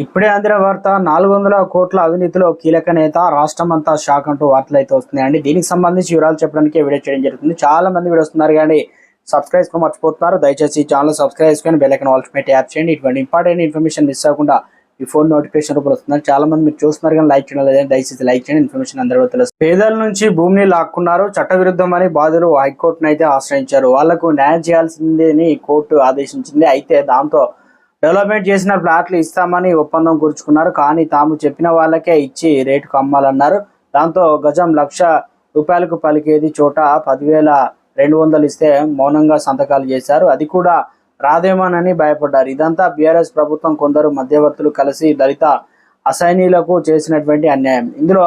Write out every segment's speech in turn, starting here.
ఇప్పుడే అందిన వార్త నాలుగు వందల కోట్ల అవినీతిలో కీలక నేత రాష్ట్రం అంతా షాక్ అంటూ వార్తలు అయితే వస్తున్నాయండి దీనికి సంబంధించి వివరాలు చెప్పడానికి వీడియో చేయడం జరుగుతుంది. చాలా మంది వీడియో వస్తున్నారు కానీ సబ్స్క్రైబ్ చేసుకో మర్చిపోతున్నారు. దయచేసి ఛానల్ సబ్స్క్రైబ్ చేసుకొని బెల్లైకన్ ఐకాన్ పెట్టి యాప్ చేయండి. ఇటువంటి ఇంపార్టెంట్ ఇన్ఫర్మేషన్ మిస్ అవ్వకుండా ఈ ఫోన్ నోటిఫికేషన్ రూపంలో వస్తున్నారు చాలా మంది మీరు చూస్తున్నారు కానీ లైక్ చేయడం లేదని దయచేసి లైక్ చేయండి. ఇన్ఫర్మేషన్ అందరూ తెలుసు పేదల నుంచి భూమిని లాక్కున్నారు. చట్టవిరుద్ధమని బాధితులు హైకోర్టును అయితే ఆశ్రయించారు. వాళ్ళకు న్యాయం చేయాల్సిందేని కోర్టు ఆదేశించింది. అయితే దాంతో డెవలప్మెంట్ చేసిన ప్లాట్లు ఇస్తామని ఒప్పందం కూర్చుకున్నారు. కానీ తాము చెప్పిన వాళ్ళకే ఇచ్చి రేటుకు అమ్మాలన్నారు దాంతో గజం లక్ష రూపాయలకు పలికేది చోట పదివేల రెండు వందలు ఇస్తే మౌనంగా సంతకాలు చేశారు. అది కూడా రాదేమోనని భయపడ్డారు. ఇదంతా బీఆర్ఎస్ ప్రభుత్వం కొందరు మధ్యవర్తులు కలిసి దళిత అసైనీలకు చేసినటువంటి అన్యాయం. ఇందులో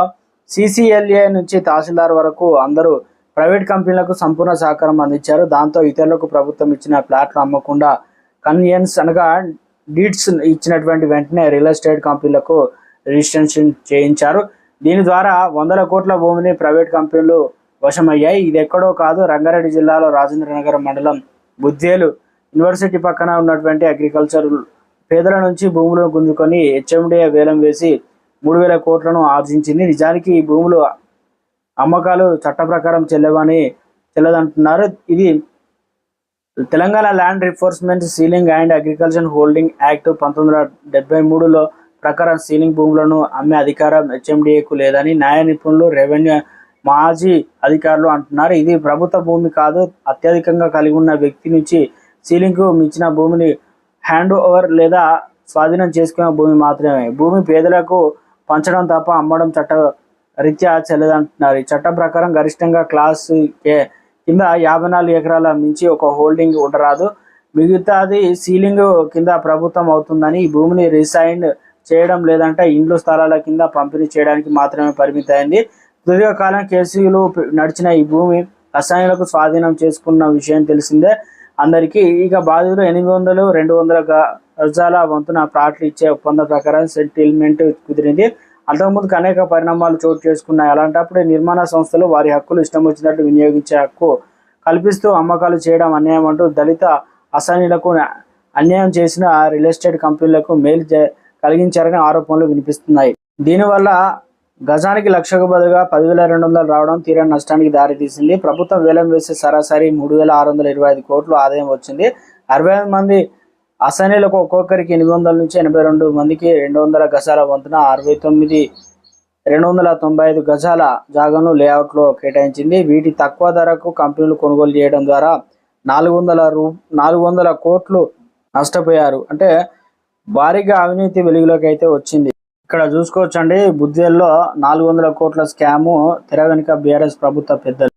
సిసిఎల్ఏ నుంచి తహసీల్దార్ వరకు అందరూ ప్రైవేట్ కంపెనీలకు సంపూర్ణ సహకారం అందించారు. దాంతో ఇతరులకు ప్రభుత్వం ఇచ్చిన ప్లాట్లు అమ్మకుండా కన్వీనియన్స్ అనగా డీడ్స్ ఇచ్చినటువంటి వెంటనే రియల్ ఎస్టేట్ కంపెనీలకు రిజిస్ట్రేషన్ చేయించారు. దీని ద్వారా వందల కోట్ల భూమిని ప్రైవేట్ కంపెనీలు వశమయ్యాయి. ఇది ఎక్కడో కాదు రంగారెడ్డి జిల్లాలో రాజేంద్రనగర్ మండలం బుద్ధేలు యూనివర్సిటీ పక్కన ఉన్నటువంటి అగ్రికల్చర్ పేదల నుంచి భూములను గుంజుకొని హెచ్ఎండిఏ వేలం వేసి మూడు వేల కోట్లను ఆర్జించింది. నిజానికి ఈ భూములు అమ్మకాలు చట్ట ప్రకారం చెల్లవని చెల్లదంటున్నారు ఇది Telangana land reforms ceiling and agriculture holding act పంతొమ్మిది వందల డెబ్బై మూడులో ప్రకారం సీలింగ్ భూములను అమ్మే అధికారం హెచ్ఎండిఏకు లేదని న్యాయ నిపుణులు రెవెన్యూ మాజీ అధికారులు అంటున్నారు. ఇది ప్రభుత్వ భూమి కాదు అత్యధికంగా కలిగి ఉన్న వ్యక్తి నుంచి సీలింగ్కు మించిన భూమిని హ్యాండ్ ఓవర్ లేదా స్వాధీనం చేసుకునే భూమి మాత్రమే. భూమి పేదలకు పంచడం తప్ప అమ్మడం చట్ట రీత్యా చెల్లదంటున్నారు. ఈ చట్టం ప్రకారం గరిష్టంగా క్లాస్ కే కింద యాభై నాలుగు ఎకరాల మించి ఒక హోల్డింగ్ ఉండరాదు. మిగతాది సీలింగ్ కింద ప్రభుత్వం అవుతుందని ఈ భూమిని రిసైన్ చేయడం లేదంటే ఇండ్లు స్థలాల కింద పంపిణీ చేయడానికి మాత్రమే పరిమితమైంది దీర్ఘకాలం కేసీలు నడిచిన ఈ భూమి రసాయనాలకు స్వాధీనం చేసుకున్న విషయం తెలిసిందే. అందరికీ ఇక బాధితులు ఎనిమిది వందలు రెండు వందల గజాల వంతున ప్లాట్లు ఇచ్చే ఒప్పందం ప్రకారం సెటిల్మెంట్ కుదిరింది. అంతకుముందు అనేక పరిణామాలు చోటు చేసుకున్నాయి. అలాంటప్పుడు నిర్మాణ సంస్థలు వారి హక్కులు ఇష్టం వచ్చినట్టు వినియోగించే హక్కు కల్పిస్తూ అమ్మకాలు చేయడం అన్యాయం అంటూ దళిత అసైన్యులకు అన్యాయం చేసిన రియల్ ఎస్టేట్ కంపెనీలకు మేలు కలిగించారని ఆరోపణలు వినిపిస్తున్నాయి. దీనివల్ల గజానికి లక్షకు బదులుగా పదివేల రెండు వందలు రావడం తీరని నష్టానికి దారితీసింది. ప్రభుత్వం వేలం వేసే సరాసరి మూడు వేల ఆరు వందల ఇరవై ఐదు కోట్లు ఆదాయం వచ్చింది. అరవై ఐదు మంది అసైన్యులకు ఒక్కొక్కరికి ఎనిమిది వందల నుంచి ఎనభై రెండు మందికి రెండు వందల గజాల వంతున అరవై తొమ్మిది రెండు వందల తొంభై ఐదు గజాల జాగాను లేఅవుట్లో కేటాయించింది. వీటి తక్కువ ధరకు కంపెనీలు కొనుగోలు చేయడం ద్వారా నాలుగు వందల రూ నాలుగు వందల కోట్లు నష్టపోయారు. అంటే భారీగా అవినీతి వెలుగులోకి అయితే వచ్చింది. ఇక్కడ చూసుకోవచ్చండి బుద్ధేల్లో నాలుగు వందల కోట్ల స్కాము తెర వెనుక బీఆర్ఎస్ ప్రభుత్వ పెద్దలు.